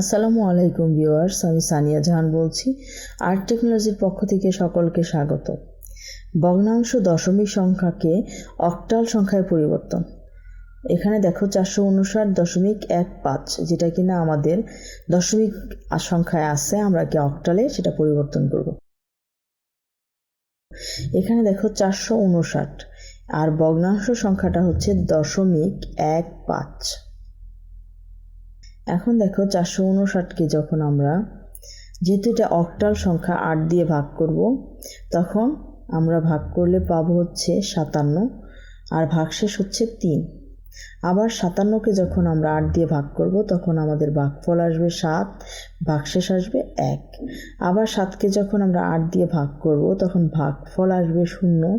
আসসালামু আলাইকুম ভিউয়ার্স, আমি সানিয়া জাহান বলছি। আর্ট টেকনোলজির পক্ষ থেকে সকলকে স্বাগত। ভগ্নাংশ দশমিক সংখ্যাকে অক্টাল সংখ্যায় পরিবর্তন। এখানে দেখো চারশো উনষাট দশমিক এক পাঁচ, যেটা কিনা আমাদের দশমিক সংখ্যায় আছে, আমরা কি অক্টালে সেটা পরিবর্তন করব। এখানে দেখো চারশো উনষাট, আর ভগ্নাংশ সংখ্যাটা হচ্ছে দশমিক এক পাঁচ। এখন দেখো চারশো উনষাটকে যখন আমরা যেহেতু এটা অক্টাল সংখ্যা আট দিয়ে ভাগ করব, তখন আমরা ভাগ করলে পাবো হচ্ছে সাতান্ন আর ভাগশেষ হচ্ছে তিন। আবার সাতান্নকে যখন আমরা আট দিয়ে ভাগ করব, তখন আমাদের ভাগফল আসবে সাত, ভাগশেষ আসবে এক। আবার সাতকে যখন আমরা আট দিয়ে ভাগ করব, তখন ভাগফল আসবে শূন্য,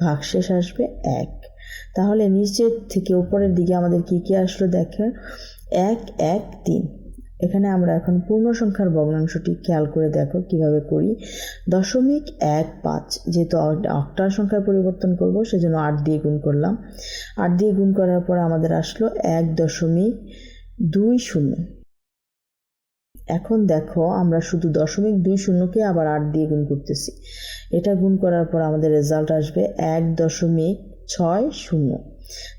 ভাগশেষ আসবে এক। তাহলে নিচের থেকে উপরের দিকে আমাদের কি কি আসলো দেখে এক এক, তিন। এখানে আমরা এখন পূর্ণ সংখ্যার ভগ্নাংশটি খেয়াল করে দেখো কীভাবে করি। দশমিক এক পাঁচ, যেহেতু অক্টাল সংখ্যায় পরিবর্তন করব, সেজন্য আট দিয়ে গুণ করলাম। আট দিয়ে গুণ করার পর আমাদের আসলো এক দশমিক দুই শূন্য। এখন দেখো আমরা শুধু দশমিক দুই শূন্যকে আবার আট দিয়ে গুণ করতেছি। এটা গুণ করার পর আমাদের রেজাল্ট আসবে এক দশমিক ছয় শূন্য।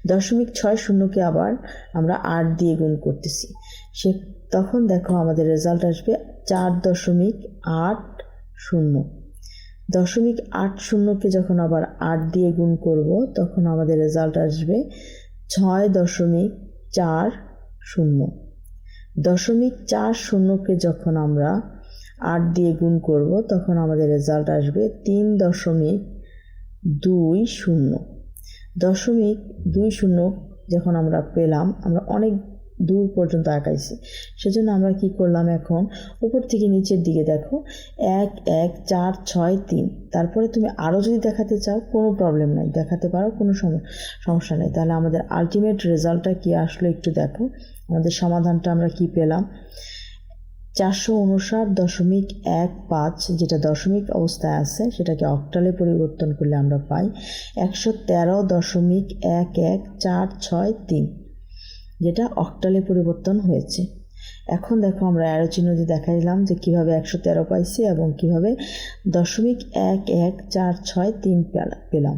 দশমিক ছয় শূন্যকে আবার আমরা আট দিয়ে গুণ করতেছি। সে তখন দেখো আমাদের রেজাল্ট আসবে চার দশমিক আট শূন্য। দশমিক আট শূন্যকে যখন আবার আট দিয়ে গুণ করব, তখন আমাদের রেজাল্ট আসবে ছয় দশমিক চার শূন্য। দশমিক চার শূন্যকে যখন আমরা আট দিয়ে গুণ করব, তখন আমাদের রেজাল্ট আসবে তিন দশমিক দুই শূন্য। দশমিক দুই শূন্য যখন আমরা পেলাম, আমরা অনেক দূর পর্যন্ত আঁকাইছি সেজন্য আমরা কি করলাম এখন? উপর থেকে নিচের দিকে দেখো, এক এক, চার, ছয়, তিন। তারপরে তুমি আরও যদি দেখাতে চাও, কোনো প্রবলেম নাই। দেখাতে পারো, কোনো সমস্যা নেই। তাহলে আমাদের আলটিমেট রেজাল্টটা কি আসলো একটু দেখো। আমাদের সমাধানটা আমরা কি পেলাম? চারশো উনষাট দশমিক এক পাঁচ, যেটা দশমিক অবস্থায় আছে, সেটাকে অক্টালে পরিবর্তন করলে আমরা পাই একশো তেরো দশমিক এক এক চার ছয় তিন, যেটা অক্টালে পরিবর্তন হয়েছে। এখন দেখো আমরা অ্যারো চিহ্ন দিয়ে দেখা দিলাম যে কীভাবে একশো তেরো পাইছি এবং কীভাবে দশমিক এক এক চার ছয় তিন পেলাম।